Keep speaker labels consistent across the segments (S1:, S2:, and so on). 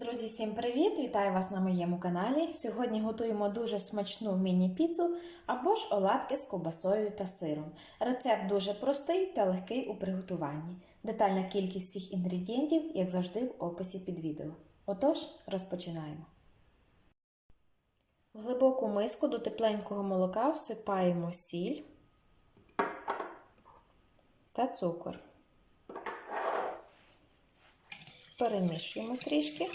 S1: Друзі, всім привіт! Вітаю вас на моєму каналі. Сьогодні готуємо дуже смачну міні-піцу або ж оладки з ковбасою та сиром. Рецепт дуже простий та легкий у приготуванні. Детальна кількість всіх інгредієнтів, як завжди, в описі під відео. Отож, розпочинаємо. В глибоку миску до тепленького молока всипаємо сіль та цукор. Перемішуємо трішки.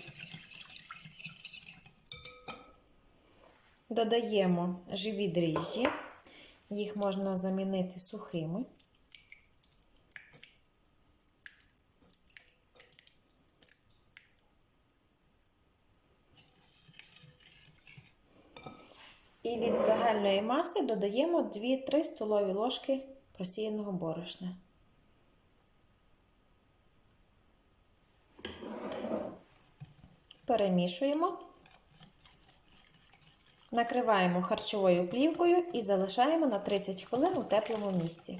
S1: Додаємо живі дріжджі, їх можна замінити сухими. І від загальної маси додаємо 2-3 столові ложки просіяного борошна. Перемішуємо, накриваємо харчовою плівкою і залишаємо на 30 хвилин у теплому місці.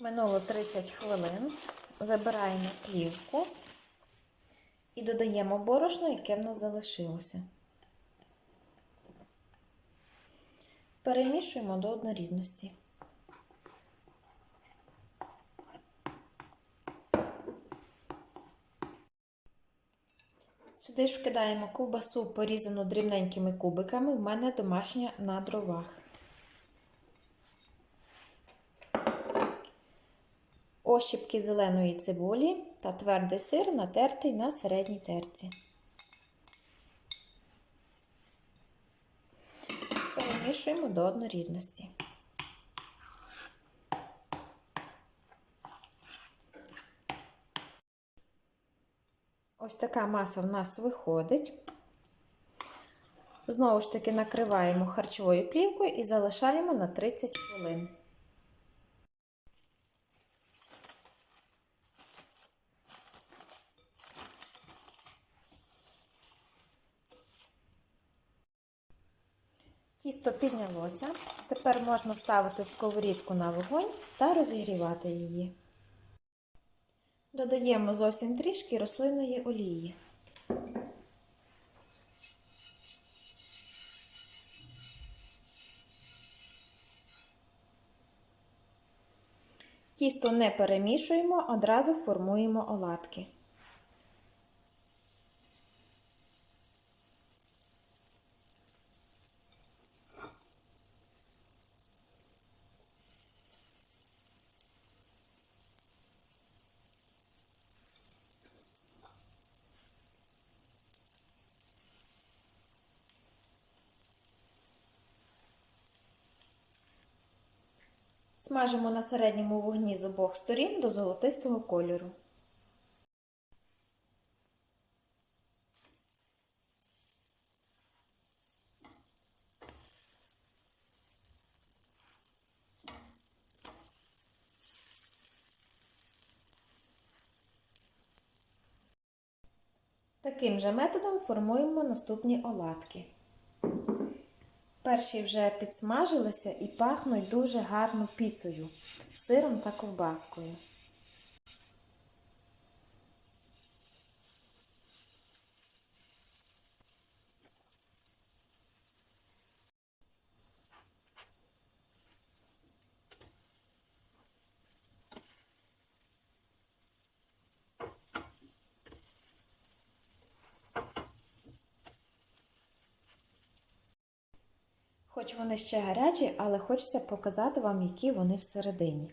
S1: Минуло 30 хвилин. Забираємо плівку і додаємо борошно, яке в нас залишилося. Перемішуємо до однорідності. Сюди ж вкидаємо ковбасу, порізану дрібненькими кубиками. У мене домашня на дровах. Ощіпки зеленої цибулі та твердий сир натертий на середній терці. Перемішуємо до однорідності. Ось така маса в нас виходить. Знову ж таки накриваємо харчовою плівкою і залишаємо на 30 хвилин. Тісто піднялося. Тепер можна ставити сковорідку на вогонь та розігрівати її. Додаємо зовсім трішки рослинної олії. Тісто не перемішуємо, одразу формуємо оладки. Смажимо на середньому вогні з обох сторін до золотистого кольору. Таким же методом формуємо наступні оладки. Перші вже підсмажилися і пахнуть дуже гарно піцею, сиром та ковбаскою. Хоч вони ще гарячі, але хочеться показати вам, які вони всередині.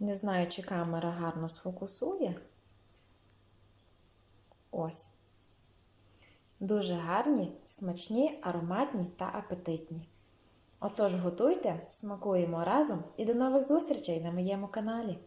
S1: Не знаю, чи камера гарно сфокусує. Ось. Дуже гарні, смачні, ароматні та апетитні. Отож, готуйте, смакуємо разом і до нових зустрічей на моєму каналі!